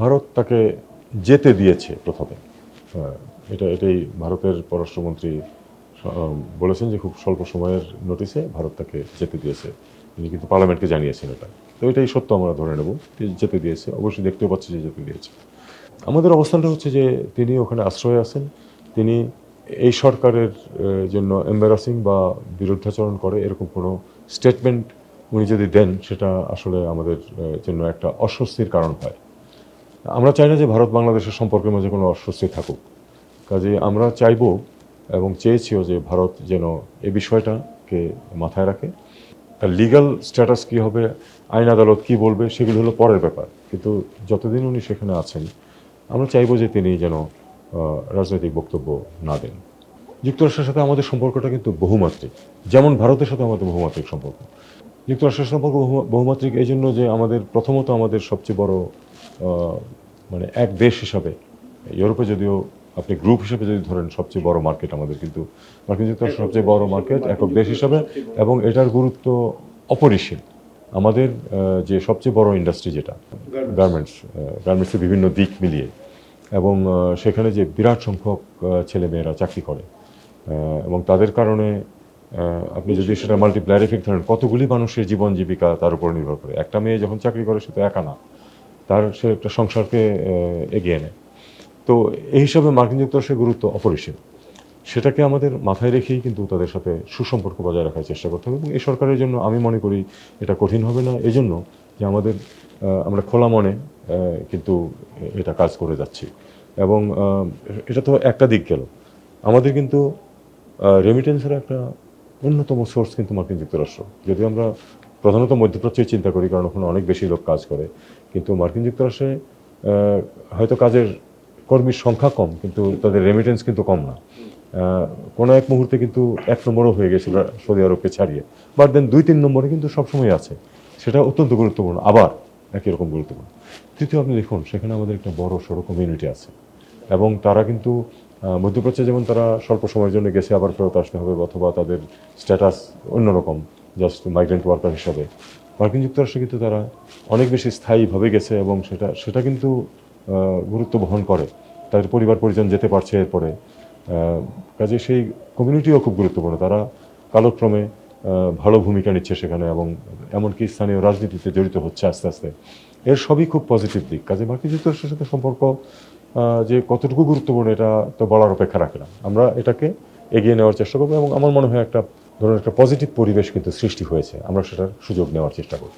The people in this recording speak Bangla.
ভারত তাকে যেতে দিয়েছে প্রথমে। হ্যাঁ, এটা এটাই ভারতের পররাষ্ট্রমন্ত্রী বলেছেন যে খুব স্বল্প সময়ের নোটিসে ভারত তাকে যেতে দিয়েছে। তিনি কিন্তু পার্লামেন্টকে জানিয়েছেন এটা। তো এটাই সত্য আমরা ধরে নেব যেতে দিয়েছে। অবশ্যই দেখতেও পাচ্ছি যে যেতে দিয়েছে। আমাদের অবস্থানটা হচ্ছে যে তিনি ওখানে আশ্রয়ে আছেন। তিনি এই সরকারের জন্য এম্বারাসিং বা বিরুদ্ধাচরণ করে এরকম কোনো স্টেটমেন্ট উনি যদি দেন সেটা আসলে আমাদের জন্য একটা অস্বস্তির কারণ হয়। আমরা চাই না যে ভারত বাংলাদেশের সম্পর্কের মাঝে কোনো অস্বস্তি থাকুক। কাজে আমরা চাইব এবং চেয়েছিও যে ভারত যেন এ বিষয়টাকে মাথায় রাখে। তার লিগ্যাল স্ট্যাটাস কী হবে, আইন আদালত কী বলবে, সেগুলো হলো পরের ব্যাপার। কিন্তু যতদিন উনি সেখানে আছেন, আমরা চাইব যে তিনি যেন রাজনৈতিক বক্তব্য না দেন। যুক্তরাষ্ট্রের সাথে আমাদের সম্পর্কটা কিন্তু বহুমাত্রিক। যেমন ভারতের সাথে আমাদের বহুমাত্রিক সম্পর্ক। যুক্তরাষ্ট্রের সম্পর্ক বহুমাত্রিক এই জন্য যে আমাদের প্রথমত আমাদের সবচেয়ে বড় মানে এক দেশ হিসাবে ইউরোপে যদিও আপনি গ্রুপ হিসেবে যদি ধরেন সবচেয়ে বড় মার্কেট আমাদের কিন্তু মার্কিন যুক্তরাষ্ট্র সবচেয়ে বড় মার্কেট একক দেশ হিসাবে এবং এটার গুরুত্ব অপরিসীম। আমাদের যে সবচেয়ে বড় ইন্ডাস্ট্রি যেটা গার্মেন্টস গার্মেন্টসের বিভিন্ন দিক মিলিয়ে এবং সেখানে যে বিরাট সংখ্যক ছেলেমেয়েরা চাকরি করে এবং তাদের কারণে আপনি যদি সেটা মাল্টিপ্লায়ার এফেক্ট ধরেন কতগুলি মানুষের জীবন জীবিকা তার উপর নির্ভর করে। একটা মেয়ে যখন চাকরি করে সে তো একা না। তার সে একটা সংসারকে এগিয়ে নেয়। তো এই হিসাবে মার্কিন যুক্তরাষ্ট্রের গুরুত্ব অপরিসীম। সেটাকে আমাদের মাথায় রেখেই কিন্তু তাদের সাথে সুসম্পর্ক বজায় রাখার চেষ্টা করতে হবে এবং এই সরকারের জন্য আমি মনে করি এটা কঠিন হবে না। এজন্য যে আমাদের আমরা খোলা মনে কিন্তু এটা কাজ করে যাচ্ছি। এবং এটা তো একটা দিক গেল। আমাদের কিন্তু রেমিটেন্সের একটা অন্যতম সোর্স কিন্তু মার্কিন যুক্তরাষ্ট্র। যদি আমরা প্রধানত মধ্যপ্রাচ্যের চিন্তা করি, কারণ ওখানে অনেক বেশি লোক কাজ করে। কিন্তু মার্কিন যুক্তরাষ্ট্রে হয়তো কাজের কর্মীর সংখ্যা কম, কিন্তু তাদের রেমিটেন্স কিন্তু কম না। কোনো এক মুহূর্তে কিন্তু এক নম্বরও হয়ে গেছিল সৌদি আরবকে ছাড়িয়ে। বাট দেন দুই তিন নম্বরে কিন্তু সবসময় আছে। সেটা অত্যন্ত গুরুত্বপূর্ণ, আবার একই রকম গুরুত্বপূর্ণ। তৃতীয় আপনি দেখুন, সেখানে আমাদের একটা বড় সড়ো কমিউনিটি আছে। এবং তারা কিন্তু মধ্যপ্রাচ্যে যেমন তারা স্বল্প সময়ের জন্য গেছে, আবার ফেরত আসতে হবে, অথবা তাদের স্ট্যাটাস অন্যরকম। জাস্ট মাইগ্রেন্ট ওয়ার্কার হিসাবে। মার্কিন যুক্তরাষ্ট্রে কিন্তু তারা অনেক বেশি স্থায়ীভাবে গেছে এবং সেটা সেটা কিন্তু গুরুত্ব বহন করে। তাদের পরিবার, পরিজন যেতে পারছে এরপরে। কাজে সেই কমিউনিটিও খুব গুরুত্বপূর্ণ। তারা কালক্রমে ভালো ভূমিকা নিচ্ছে সেখানে এবং এমনকি স্থানীয় রাজনীতিতে জড়িত হচ্ছে আস্তে আস্তে। এর সবই খুব পজিটিভ দিক। কাজে মার্কিন যুক্তরাষ্ট্রের সাথে সম্পর্ক যে কতটুকু গুরুত্বপূর্ণ এটা তো বলার অপেক্ষা রাখে না। আমরা এটাকে এগিয়ে নেওয়ার চেষ্টা করব এবং আমার মনে হয় একটা ধরুন একটা পজিটিভ পরিবেশ কিন্তু সৃষ্টি হয়েছে আমরা সেটার সুযোগ নেওয়ার চেষ্টা করব